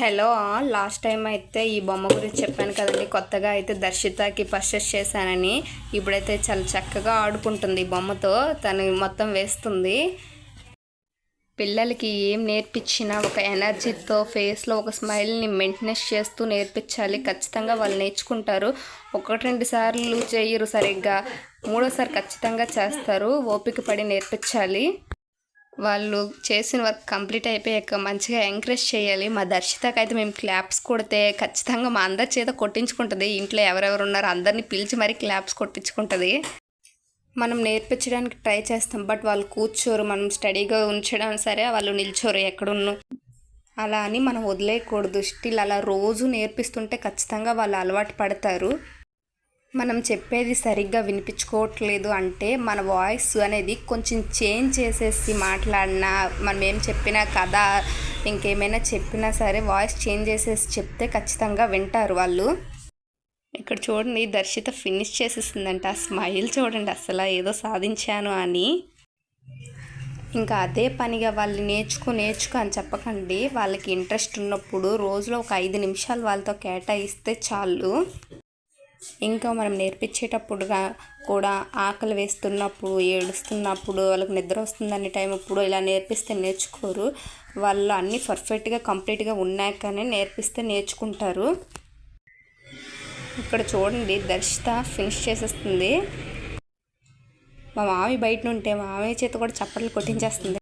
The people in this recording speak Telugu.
హలో లాస్ట్ టైం అయితే ఈ బొమ్మ గురించి చెప్పాను కదండి. కొత్తగా అయితే దర్శితకి పర్చేస్ చేశానని. ఇప్పుడైతే చాలా చక్కగా ఆడుకుంటుంది ఈ బొమ్మతో. తను మొత్తం వేస్తుంది. పిల్లలకి ఏం నేర్పించినా ఒక ఎనర్జీతో ఫేస్లో ఒక స్మైల్ని మెయింటెనెన్స్ చేస్తూ నేర్పించాలి. ఖచ్చితంగా వాళ్ళు నేర్చుకుంటారు. ఒకటి రెండు సార్లు చేయరు సరిగ్గా. మూడోసారి ఖచ్చితంగా చేస్తారు. ఓపిక పడి నేర్పించాలి. వాళ్ళు చేసిన వర్క్ కంప్లీట్ అయిపోయాక మంచిగా ఎంకరేజ్ చేయాలి. మా దర్శితకి అయితే మేము క్లాప్స్ కొడితే ఖచ్చితంగా మా అందరి చేత కొట్టించుకుంటుంది. ఇంట్లో ఎవరెవరు ఉన్నారో అందరినీ పిలిచి మరీ క్లాప్స్ కొట్టించుకుంటుంది. మనం నేర్పించడానికి ట్రై చేస్తాం. బట్ వాళ్ళు కూర్చోరు మనం స్టడీగా ఉంచడం సరే వాళ్ళు నిల్చోరు ఎక్కడున్న. అలా అని మనం వదిలేయకూడదు. స్టిల్ అలా రోజు నేర్పిస్తుంటే ఖచ్చితంగా వాళ్ళు అలవాటు పడతారు. మనం చెప్పేది సరిగ్గా వినిపించుకోవట్లేదు అంటే మన వాయిస్ అనేది కొంచెం చేంజ్ చేసేసి మాట్లాడినా మనం ఏం చెప్పినా కదా ఇంకేమైనా చెప్పినా సరే వాయిస్ చేంజ్ చేసేసి చెప్తే ఖచ్చితంగా వింటారు వాళ్ళు. ఇక్కడ చూడండి దర్శిత ఫినిష్ చేసేసిందంట. ఆ స్మైల్ చూడండి అసలు ఏదో సాధించాను అని. ఇంకా అదే పనిగా వాళ్ళు నేర్చుకో నేర్చుకో అని చెప్పకండి. వాళ్ళకి ఇంట్రెస్ట్ ఉన్నప్పుడు రోజులో ఒక ఐదు నిమిషాలు వాళ్ళతో కేటాయిస్తే చాలు. ఇంకా మనం నేర్పించేటప్పుడు కూడా ఆకలి వేస్తున్నప్పుడు ఏడుస్తున్నప్పుడు వాళ్ళకి నిద్ర వస్తుందనే టైం అప్పుడు ఇలా నేర్పిస్తే నేర్చుకోరు. వాళ్ళు అన్నీ పర్ఫెక్ట్గా కంప్లీట్గా ఉన్నాకనే నేర్పిస్తే నేర్చుకుంటారు. ఇక్కడ చూడండి దర్శిత ఫినిష్ చేసేస్తుంది. మా మామి బయట ఉంటే మా మామయ్య చేత కూడా చప్పట్లు కొట్టించేస్తుంది.